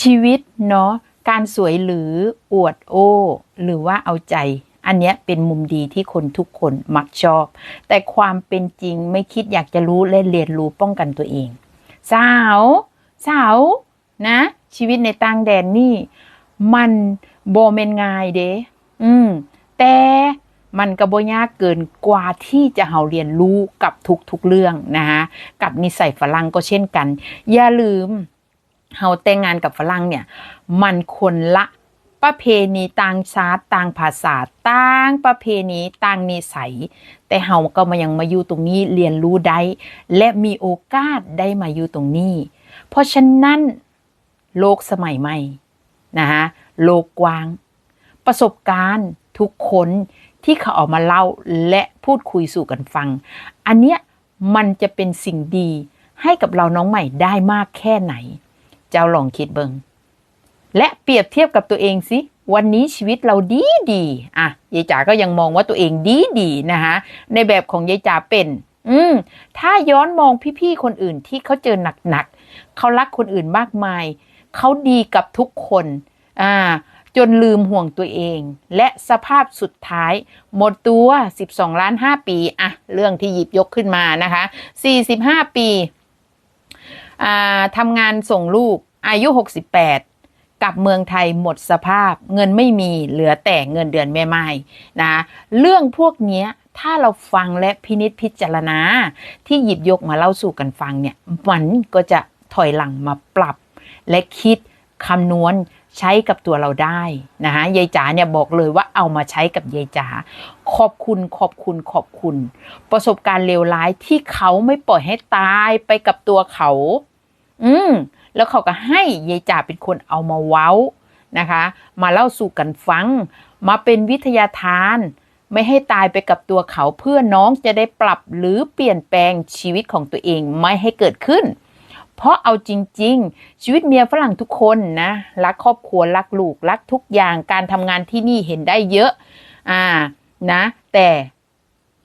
ชีวิตเนาะการสวยหรืออวดโอ้ หรือว่าเอาใจ อันเนี้ยเป็นมุมดีที่คนทุกคนมักชอบ แต่ความเป็นจริงไม่คิดอยากจะรู้และเรียนรู้ป้องกันตัวเอง สาว สาวนะ ชีวิตในต่างแดนนี่ มันโบเมนง่ายเด้อืม แต่มันก็บ่ยากเกินกว่าที่จะเฮาเรียนรู้กับทุกๆเรื่องนะคะกับนิสัยฝรั่งก็เช่นกัน อย่าลืม เฮาแต่งงานกับฝรั่งเนี่ย มันคนละประเพณีต่างชาติต่างภาษาต่างประเพณีต่างนิสัย แต่เฮาก็มายังมาอยู่ตรงนี้เรียนรู้ได้และมีโอกาสได้มาอยู่ตรงนี้ เพราะฉะนั้นโลกสมัยใหม่นะคะโลกกว้าง ประสบการณ์ทุกคนที่เขาออกมาเล่าและพูดคุยสู่กันฟัง อันเนี้ยมันจะเป็นสิ่งดีให้กับเราน้องใหม่ได้มากแค่ไหน เจ้าลองคิดเบิงและเปรียบเทียบกับตัวเองสิวันนี้ชีวิตเราดีดีอะยายจ๋าก็ยังมองว่าตัวเองดีดีนะคะในแบบของยายจ๋าเป็น อืมถ้าย้อนมองพี่ๆคนอื่นที่เขาเจอหนักๆเขารักคนอื่นมากมายเขาดีกับทุกคนอ่าจนลืมห่วงตัวเอง และสภาพสุดท้าย หมดตัว 12 ล้าน 5 ปีอะเรื่องที่หยิบยกขึ้นมานะคะ 45 ปีอ่าทำงานส่งลูก อายุ 68 กับเมืองไทยหมดสภาพ เงินไม่มีเหลือแต่เงินเดือนแม่ไม้นะเรื่องพวกนี้ถ้าเราฟังและพินิจพิจารณา ที่หยิบยกมาเล่าสู่กันฟังเนี่ยมันก็จะถอยหลังมาปรับ และคิดคำนวณใช้กับตัวเราได้นะคะยายจ๋าเนี่ยบอกเลยว่าเอามาใช้กับยายจ๋าขอบคุณขอบคุณขอบคุณ ประสบการณ์เลวร้ายที่เขาไม่ปล่อยให้ตายไปกับตัวเขา อืม แล้วเขาก็ให้ยายจ๋าเป็นคนเอามาเว้านะคะ มาเล่าสู่กันฟัง มาเป็นวิทยาทาน ไม่ให้ตายไปกับตัวเขาเพื่อน้องจะได้ปรับหรือเปลี่ยนแปลงชีวิตของตัวเองไม่ให้เกิดขึ้น เพราะเอาจริง ๆ ชีวิตเมียฝรั่งทุกคนนะรักครอบครัวรักลูกรักทุกอย่างการทำงานที่นี่เห็นได้เยอะอ่านะ แต่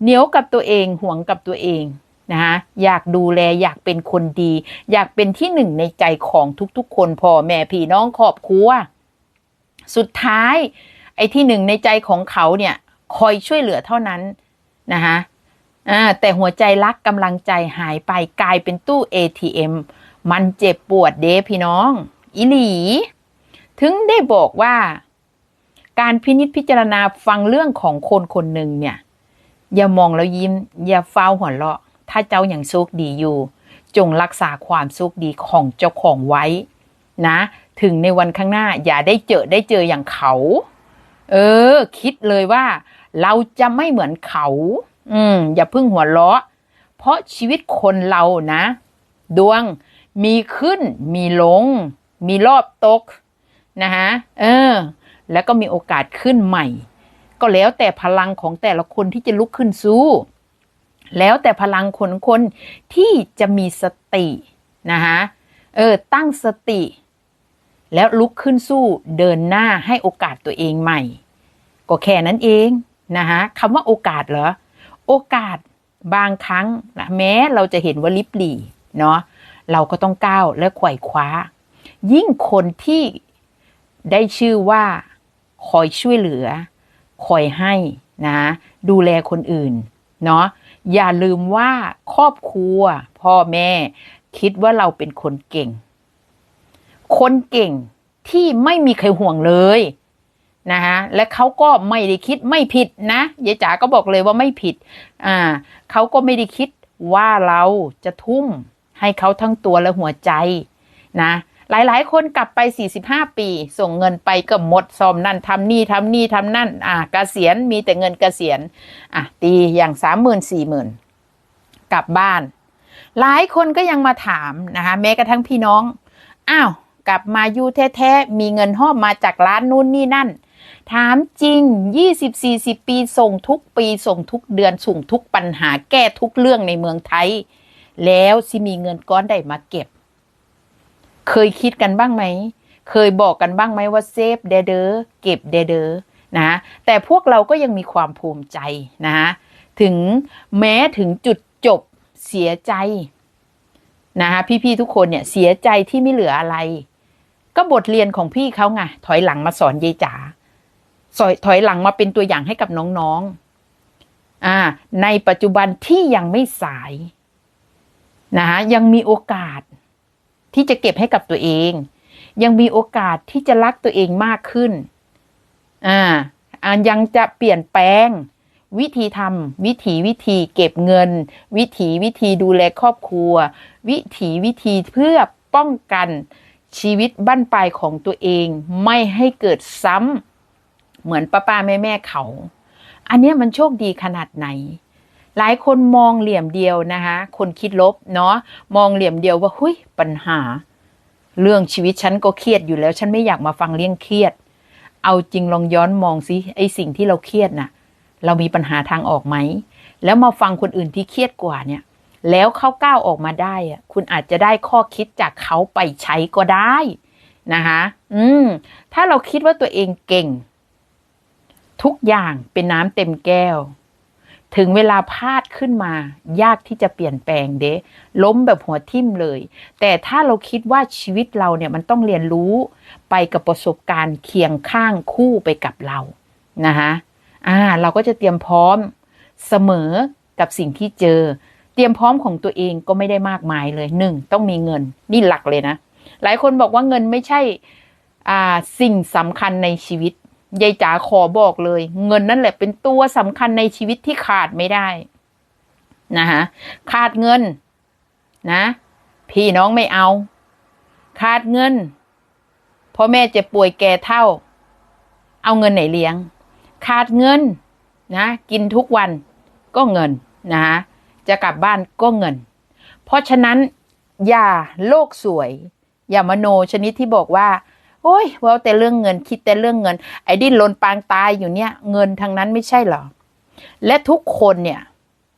เหนียวกับตัวเองห่วงกับตัวเอง นะคะอยากดูแลอยากเป็นคนดี อยากเป็นที่หนึ่งในใจของทุกๆ คนพ่อแม่พี่น้องครอบครัวสุดท้าย ไอ้ที่หนึ่งในใจของเขาเนี่ยคอยช่วยเหลือเท่านั้นนะคะแต่หัวใจรักกำลังใจหายไปกลายเป็นตู้ ATM มันเจ็บปวดเด้พี่น้องอีหลี ถึงได้บอกว่า การพินิจพิจารณาฟังเรื่องของคนคนหนึ่งเนี่ย อย่ามองแล้วยิ้ม อย่าเฝ้าหัวเราะ ถ้าเจ้ายัางโชคดีอยู่ จงรักษาความโชคดีของเจ้าของไว้ นะ ถึงในวันข้างหน้าอย่าได้เจอได้เจออย่างเขา เออ คิดเลยว่า เราจะไม่เหมือนเขา อืม อย่าเพึ่งหัวเราะ เพราะชีวิตคนเรานะ ดวงมีขึ้น มีลง มีรอบตก นะฮะ เออ แล้วก็มีโอกาสขึ้นใหม่ ก็แล้วแต่พลังของแต่ละคนที่จะลุกขึ้นสู้ แล้วแต่พลังคนคนที่จะมีสตินะฮะเออตั้งสติ แล้วลุกขึ้นสู้เดินหน้าให้โอกาสตัวเองใหม่ ก็แค่นั้นเองนะฮะคำว่าโอกาสเหรอ โอกาสบางครั้งนะแม้เราจะเห็นว่าลิบหลีเนาะเราก็ต้องก้าวและไขว่คว้า ยิ่งคนที่ได้ชื่อว่าคอยช่วยเหลือ คอยให้นะดูแลคนอื่น เนาะ อย่าลืมว่าครอบครัว พ่อแม่ คิดว่าเราเป็นคนเก่ง คนเก่งที่ไม่มีใครห่วงเลยนะคะและเขาก็ไม่ได้คิดไม่ผิดนะยายจ๋าก็บอกเลยว่าไม่ผิด อ่าเขาก็ไม่ได้คิดว่าเราจะทุ่มให้เขาทั้งตัวและหัวใจนะ หลายๆ คนกลับไป 45 ปี ส่งเงินไปก็หมดซอมนั่นทำนี่ทำนี่ทำนั่น อ่าเกษียณมีแต่เงินเกษียณอะตีอย่างสามหมื่นสี่หมื่นกลับบ้าน หลายคนก็ยังมาถามนะคะแม้กระทั่งพี่น้อง อ้าว กลับมาอยู่แท้ๆ มีเงินหอบมาจากร้านนู่นนี่นั่น ถามจริง 20-40 ปีส่งทุกปีส่งทุกเดือนส่งทุกปัญหาแก้ทุกเรื่องในเมืองไทย แล้วสิมีเงินก้อนใดมาเก็บ เคยคิดกันบ้างไหม เคยบอกกันบ้างไหมว่าเซฟเดเดอเก็บเดเดอนะแต่พวกเราก็ยังมีความภูมิใจนะถึงแม้ถึงจุดจบเสียใจนะคะพี่ๆทุกคนเนี่ยเสียใจที่ไม่เหลืออะไร ก็บทเรียนของพี่เขาไงถอยหลังมาสอนยายจ๋าถอยหลังมาเป็นตัวอย่างให้กับน้องๆอ่าในปัจจุบันที่ยังไม่สายนะยังมีโอกาส ที่จะเก็บให้กับตัวเอง ยังมีโอกาสที่จะรักตัวเองมากขึ้นอ่าอ่ายังจะเปลี่ยนแปลง วิธีทำวิถีวิธีเก็บเงิน วิถีวิธีดูแลครอบครัว วิถีวิธีเพื่อป้องกันชีวิตบั้นปลายของตัวเอง ไม่ให้เกิดซ้ำเหมือนป้าป้าแม่แม่เขา อันนี้มันโชคดีขนาดไหน หลายคนมองเหลี่ยมเดียวนะคะ คนคิดลบเนาะมองเหลี่ยมเดียวว่าหุยปัญหา เรื่องชีวิตฉันก็เครียดอยู่แล้ว ฉันไม่อยากมาฟังเรื่องเครียด เอาจริงลองย้อนมองสิไอสิ่งที่เราเครียดน่ะ เรามีปัญหาทางออกไหมแล้วมาฟังคนอื่นที่เครียดกว่าเนี่ย แล้วเขาก้าวออกมาได้อะคุณอาจจะได้ข้อคิดจากเขาไปใช้ก็ได้นะคะอืมถ้าเราคิดว่าตัวเองเก่ง ทุกอย่างเป็นน้ำเต็มแก้ว ถึงเวลาพลาดขึ้นมา ยากที่จะเปลี่ยนแปลงเด้ล้มแบบหัวทิ่มเลย แต่ถ้าเราคิดว่าชีวิตเราเนี่ยมันต้องเรียนรู้ไปกับประสบการณ์เคียงข้างคู่ไปกับเรานะคะอ่าเราก็จะเตรียมพร้อมเสมอกับสิ่งที่เจอ เตรียมพร้อมของตัวเองก็ไม่ได้มากมายเลยหนึ่งต้องมีเงินนี่หลักเลยนะ หลายคนบอกว่าเงินไม่ใช่อ่าสิ่งสำคัญในชีวิต ยายจ๋าขอบอกเลย เงินนั่นแหละเป็นตัวสำคัญในชีวิตที่ขาดไม่ได้นะคะขาดเงินนะ พี่น้องไม่เอา ขาดเงินพ่อแม่จ็บป่วยแก่เท่า เอาเงินไหนเลี้ยง ขาดเงินนะกินทุกวันก็เงินนะคะจะกลับบ้านก็เงิน เพราะฉะนั้นอย่าโลกสวย อย่ามโนชนิดที่บอกว่า โอ้ยเว่าแต่เรื่องเงินคิดแต่เรื่องเงิน ไอ้ดิ้นรนปางตายอยู่เนี่ย เงินทางนั้นไม่ใช่หรอ และทุกคนเนี่ย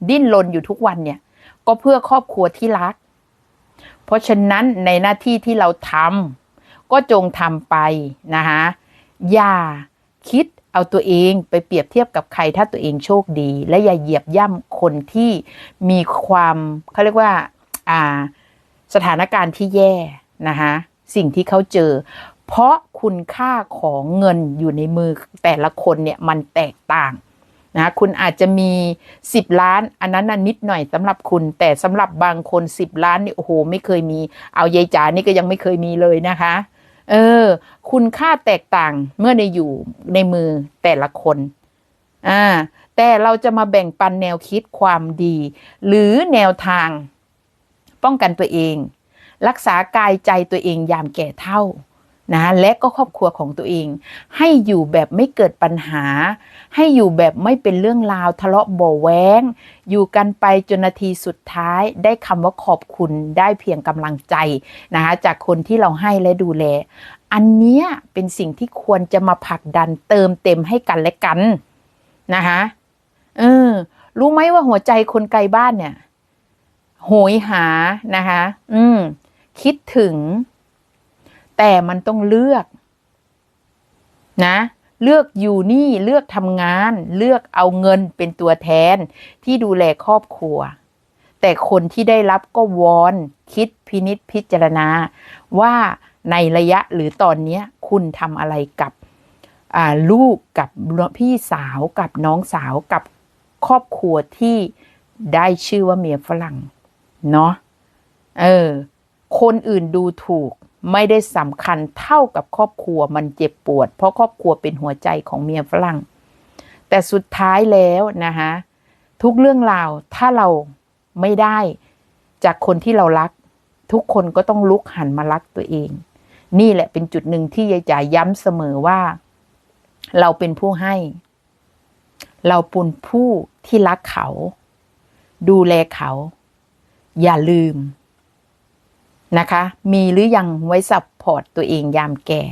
ดิ้นรนอยู่ทุกวันเนี่ย ก็เพื่อครอบครัวที่รัก เพราะฉะนั้นในหน้าที่ที่เราทำก็จงทำไปนะคะอย่าคิดเอาตัวเองไปเปรียบเทียบกับใครถ้าตัวเองโชคดี และอย่าเหยียบย่ำคนที่มีความเขาเรียกว่า อ่า สถานการณ์ที่แย่นะคะสิ่งที่เขาเจอ เพราะคุณค่าของเงินอยู่ในมือแต่ละคนเนี่ยมันแตกต่างนะคุณอาจจะมี 10 ล้าน อันนั้นนิดหน่อยสำหรับคุณ แต่สำหรับบางคน 10 ล้านนี่โอ้โห ไม่เคยมี เอายายจ๋านี่ก็ยังไม่เคยมีเลยนะคะ เออ คุณค่าแตกต่างเมื่อในอยู่ในมือแต่ละคนอ่าแต่เราจะมาแบ่งปันแนวคิดความดี หรือแนวทาง ป้องกันตัวเอง รักษากายใจตัวเองยามแก่เท่า นะและก็ครอบครัวของตัวเอง ให้อยู่แบบไม่เกิดปัญหา ให้อยู่แบบไม่เป็นเรื่องราวทะเลาะเบ่แว้งอยู่กันไปจนนาทีสุดท้ายได้คำว่าขอบคุณได้เพียงกำลังใจนะคะจากคนที่เราให้และดูแล อันเนี้ยเป็นสิ่งที่ควรจะมาผลักดันเติมเต็มให้กันและกันนะคะเออรู้ไหมว่าหัวใจคนไกลบ้านเนี่ยโหยหานะคะอืมคิดถึง แต่มันต้องเลือกนะ เลือกอยู่นี่เลือกทำงาน เลือกเอาเงินเป็นตัวแทนที่ดูแลครอบครัว แต่คนที่ได้รับก็วอนคิดพินิษพิจารณา ว่าในระยะหรือตอนนี้คุณทำอะไรกับลูกกับพี่สาวกับน้องสาวกับครอบครัวที่ได้ชื่อว่าเมียฝรั่ง เนาะเออ คนอื่นดูถูก ไม่ได้สำคัญเท่ากับครอบครัวมันเจ็บปวด เพราะครอบครัวเป็นหัวใจของเมียฝรั่ง แต่สุดท้ายแล้วนะคะทุกเรื่องราวถ้าเราไม่ได้จากคนที่เรารัก ทุกคนก็ต้องลุกหันมารักตัวเอง นี่แหละเป็นจุดหนึ่งที่ยายจ๋าย้ำเสมอว่า เราเป็นผู้ให้ เราเป็นผู้ที่รักเขา ดูแลเขา อย่าลืม นะคะ มีหรือยังไว้ซัพพอร์ตตัวเองยามแก่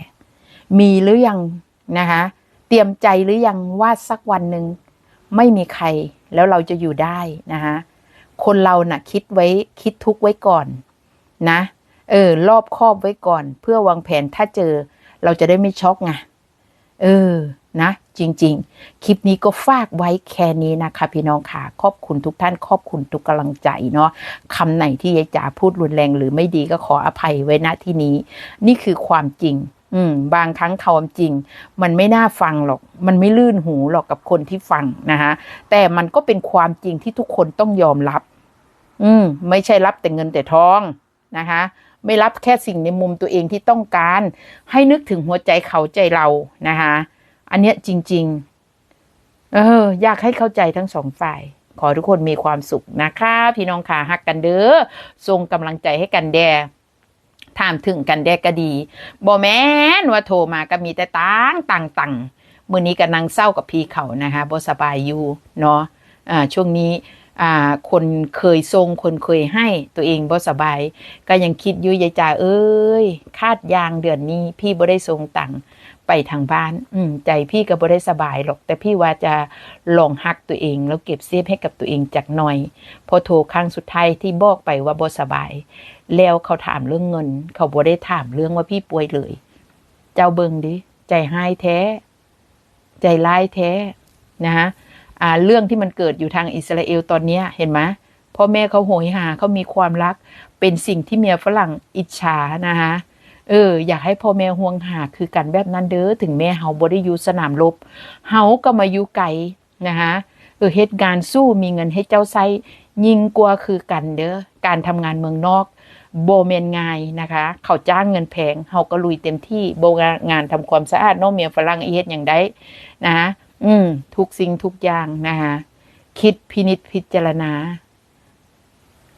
มีหรือยังนะคะ เตรียมใจหรือยังว่าสักวันหนึ่งไม่มีใครแล้วเราจะอยู่ได้นะคะคนเรานะ่ะคิดไว้คิดทุกไว้ก่อนนะเออรอบครอบไว้ก่อน เพื่อวางแผนถ้าเจอเราจะได้ไม่ช็อกไงเออนะ จริง ๆ คลิปนี้ก็ฝากไว้แค่นี้นะคะพี่น้องค่ะ ขอบคุณทุกท่านขอบคุณทุกกำลังใจเนาะคำไหนที่ยายจ๋าพูดรุนแรงหรือไม่ดีก็ขออภัยไว้ณที่นี้ นี่คือความจริง อืม บางครั้งความจริง มันไม่น่าฟังหรอก มันไม่ลื่นหูหรอกกับคนที่ฟังนะคะแต่มันก็เป็นความจริงที่ทุกคนต้องยอมรับ อืม ไม่ใช่รับแต่เงินแต่ทองนะคะไม่รับแค่สิ่งในมุมตัวเองที่ต้องการ ให้นึกถึงหัวใจเขาใจเรานะคะ อันเนี้ยจริง ๆ เออ อยากให้เข้าใจทั้งสองฝ่าย ขอทุกคนมีความสุขนะคะ พี่น้องค่ะฮักกันเด้อส่งกำลังใจให้กันแดถามถึงกันแดก็ดีบ่แม่นว่าโทรมาก็มีแต่ตังตังตังมื้อนี้ก็นั่งเศร้ากับพี่เขานะคะบสบายอยู่เนาะอ่าช่วงนี้อ่าคนเคยทรงคนเคยให้ตัวเองบ่สบาย ก็ยังคิดอยู่ยายจ่าเอ้ย คาดยางเดือนนี้ พี่บ่ได้ทรงตังค์ ไปทางบ้าน อืใจพี่ก็บ่ได้สบายหรอก แต่พี่ว่าจะลองฮักตัวเอง แล้วเก็บเซฟให้กับตัวเองจากหน่อย พอโทรครั้งสุดท้ายที่บอกไปว่าบ่สบาย แล้วเขาถามเรื่องเงิน เขาบ่ได้ถามเรื่องว่าพี่ป่วยเลย เจ้าเบิงดิ ใจหายแท้ ใจร้ายแท้นะฮะอ่าเรื่องที่มันเกิดอยู่ทางอิสราเอลตอนเนี้ยเห็นไหมพ่อแม่เขาโหยหาเขามีความรัก เป็นสิ่งที่เมียฝรั่งอิจฉานะคะ เอออยากให้พ่อแม่ห่วงหาคือกันแบบนั้นเด้อถึงแม่เฮาบ่ได้อยู่สนามรบเฮาก็มาอยู่ไกลนะคะเออเฮ็ดงานสู้มีเงินให้เจ้าใช้ยิ่งกว่าคือกันเด้อการทำงานเมืองนอกโบเมนง่ายนะคะ เขาจ้างเงินแพงเฮาก็ลุยเต็มที่โบงานทำความสะอาดน้องเมียฝรั่งอีเฮ็ดอย่างใดนะคะอืมทุกสิ่งทุกอย่างนะคะคิดพินิจพิจารณา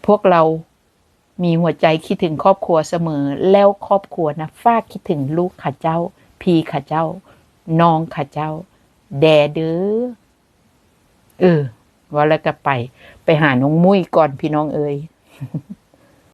พวกเรา มีหัวใจคิดถึงครอบครัวเสมอ แล้วครอบครัวนะฝากคิดถึงลูกข้าเจ้า พี่ข้าเจ้า น้องข้าเจ้า แดเด้อเออว่าแล้วก็ไป ไปหาน้องมุ้ยก่อนพี่น้องเอ๋ย